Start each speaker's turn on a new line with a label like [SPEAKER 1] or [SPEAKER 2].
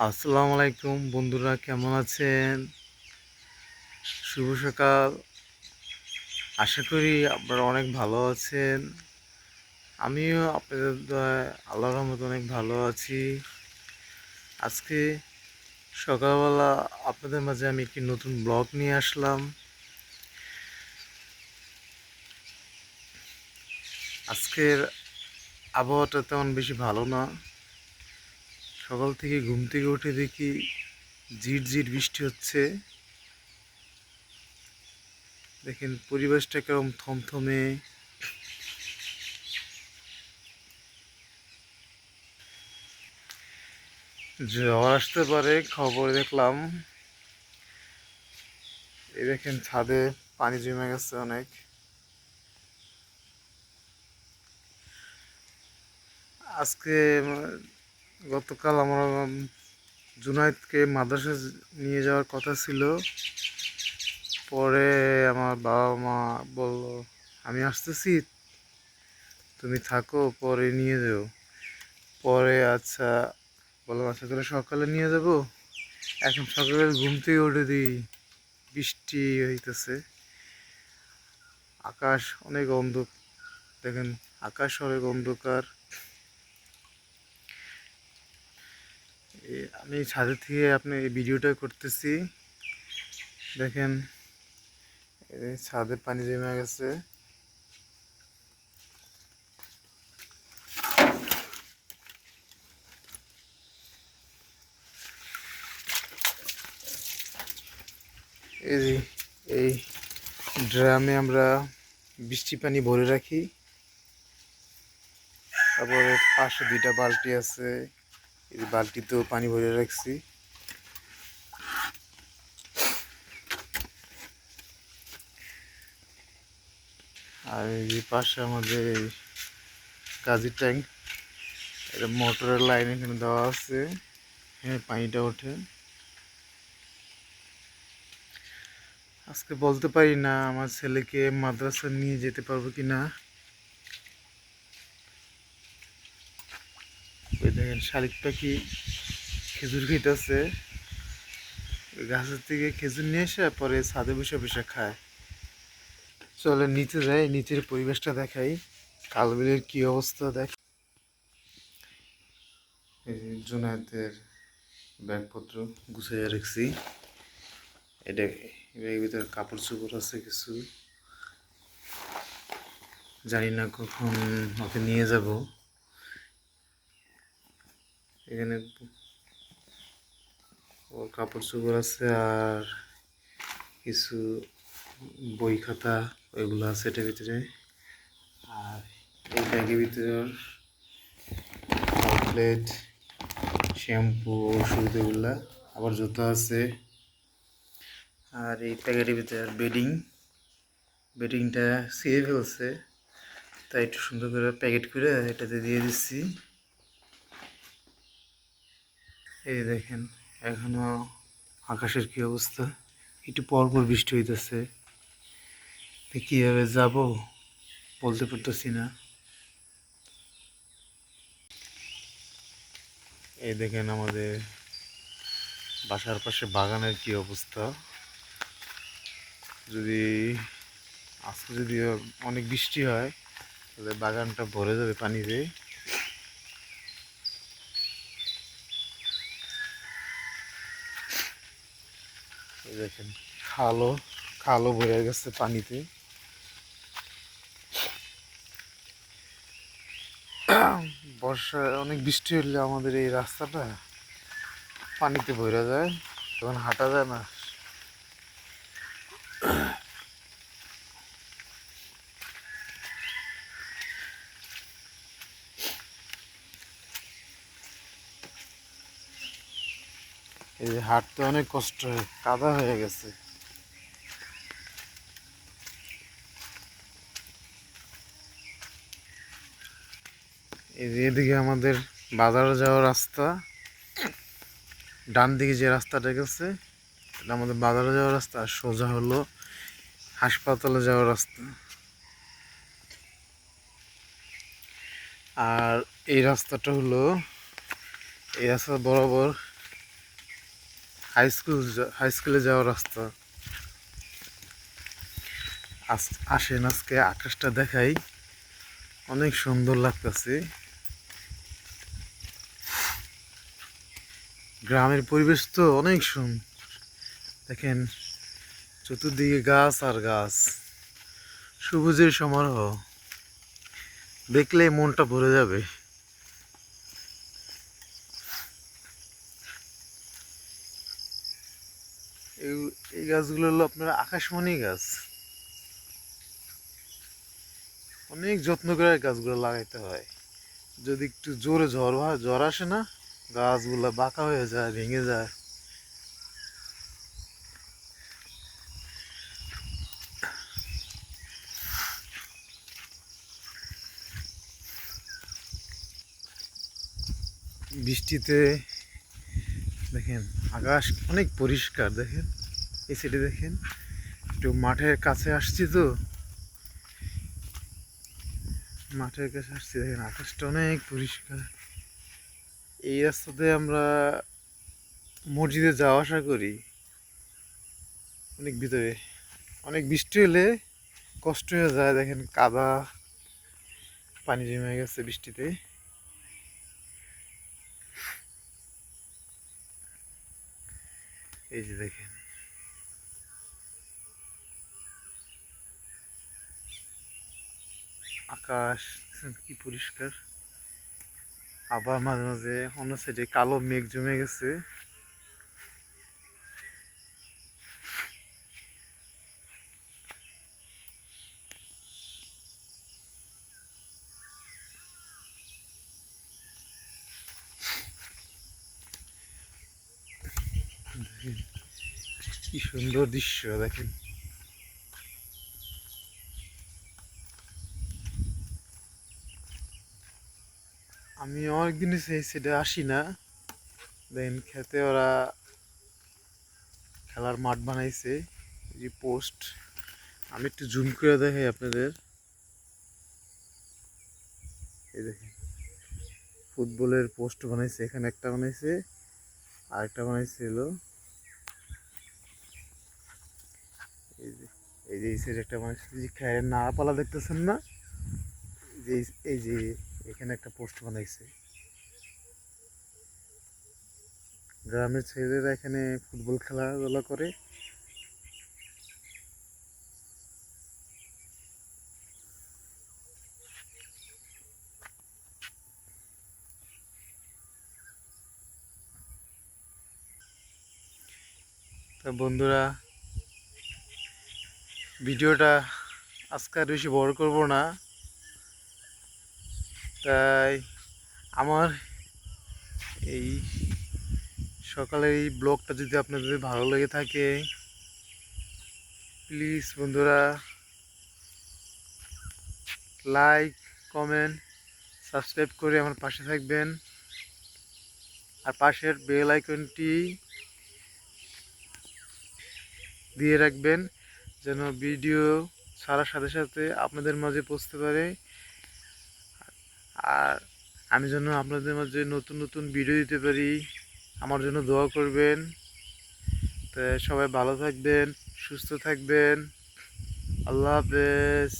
[SPEAKER 1] আসসালামু আলাইকুম বন্ধুরা কেমন আছেন? শুভ সকাল। আশা করি আপনারা অনেক ভালো আছেন। আমিও আপনাদের আল্লাহর রহমতে অনেক ভালো আছি। আজকে সকালবেলা আপনাদের মাঝে আমি একটি নতুন ব্লগ নিয়ে আসলাম। আজকের আবহাওয়াটা তেমন বেশি ভালো না। সকাল থেকে ঘুম থেকে উঠে দেখি ঝির ঝির বৃষ্টি হচ্ছে। দেখেন পরিবেশটা কেরম থমথমে। জ্বর আসতে পারে, খবর দেখলাম। এই দেখেন ছাদে পানি জমে গেছে অনেক। আজকে গতকাল আমার জুনাইদকে মাদ্রাসা নিয়ে যাওয়ার কথা ছিল। পরে আমার বাবা মা বলল, আমি আসতেছি, তুমি থাকো, পরে নিয়ে যাও। পরে আচ্ছা বললাম আচ্ছা তাহলে সকালে নিয়ে যাব। এখন সকালে ঘুম থেকে উঠে দিই বৃষ্টি হইতেছে। আকাশ অনেক অন্ধ দেখেন, আকাশ অনেক অন্ধকার। আমি ছাদের থেকে আপনি এই ভিডিওটা করতেছি। দেখেন ছাদে পানি জমে গেছে। এই যে, এই ড্রামে আমরা বৃষ্টি পানি ভরে রাখি। তারপরে পাশে দুইটা বালতি আছে। এই বালতিতেও পানি ভরে রাখছি। আর এই পাশে আমাদের কাজের ট্যাঙ্ক, এটা মোটরের লাইন এখানে দেওয়া আছে। হ্যাঁ পানিটা ওঠে। আজকে বলতে পারি না আমার ছেলেকে মাদ্রাসা নিয়ে যেতে পারব কি না ওই দেখেন, শালিক পাখি খেজুর খেতেছে গাছের থেকে খেজুর নিয়ে এসে পরে ছাদে বসে বসে খায়। চলে নিচে যাই, নিচের পরিবেশটা দেখাই। কালবিলের কি অবস্থা দেখ জুনায়েতের ব্যাগপত্র গুছিয়ে রাখছি। এটা ব্যাগের ভিতরে কাপড় চোপড় আছে কিছু। জানি না কখন ওকে নিয়ে যাব। এখানে ওর কাপড় চোপড় আছে আর কিছু বই খাতা ওইগুলো আছে এটার ভিতরে। আর এই ব্যাগের ভিতরে চকলেট শ্যাম্পু ওষুধ এগুলা, আবার জুতো আছে। আর এই প্যাকেটের ভিতরে বেডিং বেডিংটা ছিঁড়ে ফেলছে। তাই একটু সুন্দর করে প্যাকেট করে এটাতে দিয়ে দিচ্ছি। এই দেখেন, এখনও আকাশের কি অবস্থা? একটু পর পর বৃষ্টি হইতেছে। কীভাবে যাব? বলতে পারতেছি না। এই দেখেন আমাদের বাসার পাশে বাগানের কি অবস্থা? যদি আজকে যদি অনেক বৃষ্টি হয়, তাহলে বাগানটা ভরে যাবে পানিতে। দেখেন, খালও খালও ভরে গেছে পানিতে। বর্ষায় অনেক বৃষ্টি হলে আমাদের এই রাস্তাটা পানিতে ভরে যায়, তখন হাঁটা যায় না। এই হাঁটতে অনেক কষ্ট হয়, কাদা হয়ে গেছে। এই এদিকে আমাদের বাজারে যাওয়ার রাস্তা ডান দিকে যে রাস্তাটা গেছে এটা আমাদের বাজারে যাওয়ার রাস্তা, আর সোজা হলো হাসপাতালে যাওয়ার রাস্তা। আর এই রাস্তাটা হলো, এই রাস্তা বরাবর হাই স্কুল হাই স্কুলে যাওয়ার রাস্তা। আস- আসেন, আজকে আকাশটা দেখাই। অনেক সুন্দর লাগতেছে। গ্রামের পরিবেশ তো অনেক সুন্দর দেখেন, চতুর্দিকে গাছ আর গাছ। সবুজের সমারোহ। দেখলে মনটা ভরে যাবে। এই এই গাছগুলো হলো আপনার আকাশমণি গাছ। অনেক যত্ন করে গাছগুলো লাগাইতে হয়। যদি একটু জোরে ঝড় ঝড় আসে না, গাছগুলো বাঁকা হয়ে যায়, ভেঙে যায়। বৃষ্টিতে দেখেন, আকাশ অনেক পরিষ্কার, দেখেন। এই সাইডে দেখেন, একটু মাঠের কাছে আসছি তো। মাঠের কাছে আসছি, দেখেন, আকাশটা অনেক পরিষ্কার। এই রাস্তাতে আমরা মসজিদে যাওয়া আসা করি। অনেক ভিতরে, অনেক বৃষ্টি হলে কষ্ট হয়ে যায়, দেখেন, কাদা, পানি জমে গেছে বৃষ্টিতে। এই যে দেখেন। আকাশ কি পরিষ্কার। আবার মাঝে মাঝে অন্য সাইডে কালো মেঘ জমে গেছে। কি সুন্দর দৃশ্য, দেখেন। আমি অনেকদিন সেই সাইডে আসি না। দেন খেতে ওরা খেলার মাঠ বানাইছে, এই পোস্ট আমি একটু জুম করে দেখাই আপনাদের। এই দেখেন ফুটবলের পোস্ট বানাইছে, এখানে একটা বানাইছে আর একটা বানাইছিল এই যে এই যে এই সাইডে একটা যে খেয়ের নাড়াপালা দেখতেছেন না? যে এই যে এখানে একটা পোস্ট বানাইছে। গ্রামের ছেলেরা এখানে ফুটবল খেলাধুলা করে। তা বন্ধুরা ভিডিওটা আজকে আর বেশি বড় করব না। তাই আমার এই সকালের এই ব্লগটা যদি আপনাদের ভালো লেগে থাকে প্লিজ বন্ধুরা লাইক কমেন্ট সাবস্ক্রাইব করে আমার পাশে থাকবেন। আর পাশের বেল আইকনটি দিয়ে রাখবেন। যেন ভিডিও ছাড়ার সাথে সাথে আপনাদের মাঝে পৌঁছতে পারে। আর আমি যেন আপনাদের মাঝে নতুন নতুন ভিডিও দিতে পারি, আমার জন্য দোয়া করবেন। তো সবাই ভালো থাকবেন, সুস্থ থাকবেন। আল্লাহ হাফেজ।